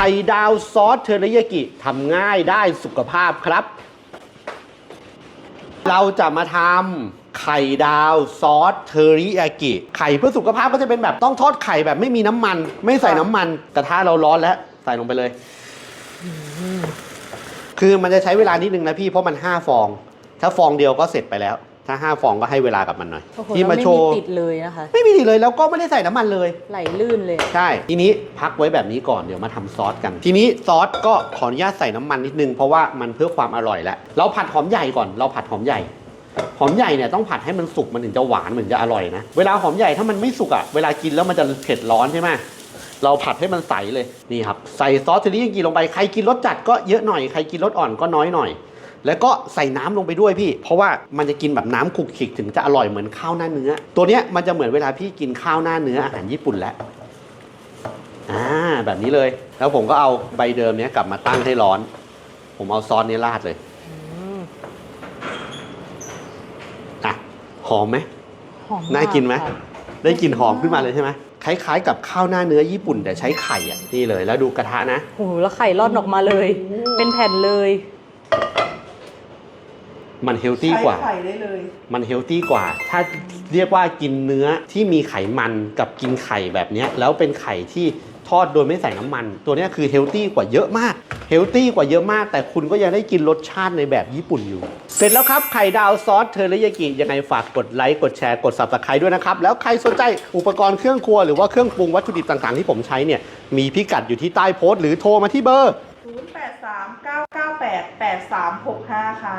ข่ดาวซอสเทอริยากิทำง่ายได้สุขภาพครับ เราจะมาทำไข่ดาวซอสเทอริยากิ ไข่เพื่อสุขภาพก็จะเป็นแบบต้องทอดไข่แบบไม่มีน้ำมัน ไม่ใส่น้ำมัน กระทะเราร้อนแล้ว ใส่ลงไปเลย คือมันจะใช้เวลานิดนึงนะพี่เพราะมัน 5 ฟอง ถ้าฟองเดียวก็เสร็จไปแล้ว ถ้า 5 ฟองก็ให้เวลากับมันหน่อย โอ้โหที่แล้วมาไม่โชมีว์ติดเลยนะคะ ไม่มีดีเลยแล้วก็ไม่ได้ใส่น้ำมันเลย ไหลลื่นเลย ใช่ ทีนี้พักไว้แบบนี้ก่อนเดี๋ยวมาทำซอสกัน ทีนี้ซอสก็ขออนุญาตใส่น้ำมันนิดนึง เพราะว่ามันเพื่อความอร่อยแล้วเราผัดหอมใหญ่ก่อนเราผัดหอมใหญ่ หอมใหญ่เนี่ยต้องผัดให้มันสุกมันถึงจะหวานมันถึงจะอร่อยนะ เวลาหอมใหญ่ถ้ามันไม่สุกอะ่ะเวลากินแล้วมันจะเผ็ดร้อนใช่ไหมเราผัดให้มันใสเลยนี่ครับใส่ซอสเทริยากิลงไปใครกินรสจัดก็เยอะหน่อยใครกินรสอ่อนก็น้อยหน่อย แล้วก็ใส่น้ำลงไปด้วยพี่ เพราะว่ามันจะกินแบบน้ำขลุกขลิกถึงจะอร่อยเหมือนข้าวหน้าเนื้อ ตัวเนี้ยมันจะเหมือนเวลาพี่กินข้าวหน้าเนื้ออาหารญี่ปุ่นแล้วอ่าแบบนี้เลย แล้วผมก็เอาใบเดิมเนี้ยกลับมาตั้งให้ร้อน ผมเอาซอสนี้ราดเลยอะหอมไหมหอมน่ากินไหมค่ะได้กลิ่นหอมขึ้นมาเลยใช่ไหมคล้ายๆกับข้าวหน้าเนื้อญี่ปุ่นแต่ใช้ไข่อะนี่เลย แล้วดูกระทะนะโอ้โหแล้วไข่ร่อนออกมาเลย เป็นแผ่นเลย มันเฮลตี้กว่า ใช้ไข่ได้เลย มันเฮลตี้กว่า ถ้าเรียกว่ากินเนื้อที่มีไขมันกับกินไข่แบบเนี้ยแล้วเป็นไข่ที่ทอดโดยไม่ใส่น้ำมัน ตัวเนี้ยคือเฮลตี้กว่าเยอะมาก เฮลตี้กว่าเยอะมาก แต่คุณก็ยังได้กินรสชาติในแบบญี่ปุ่นอยู่ เสร็จแล้วครับ ไข่ดาวซอสเทอริยากิยังไงฝากกดไลค์ กดแชร์ กด subscribe ด้วยนะครับ แล้วใครสนใจอุปกรณ์เครื่องครัว หรือว่าเครื่องปรุงวัตถุดิบต่างๆ ที่ผมใช้เนี่ย มีพิกัดอยู่ที่ใต้โพสต์หรือโทรมาที่เบอร์ 0 8 3 9 9 8 8 3 6 5 ค่ะ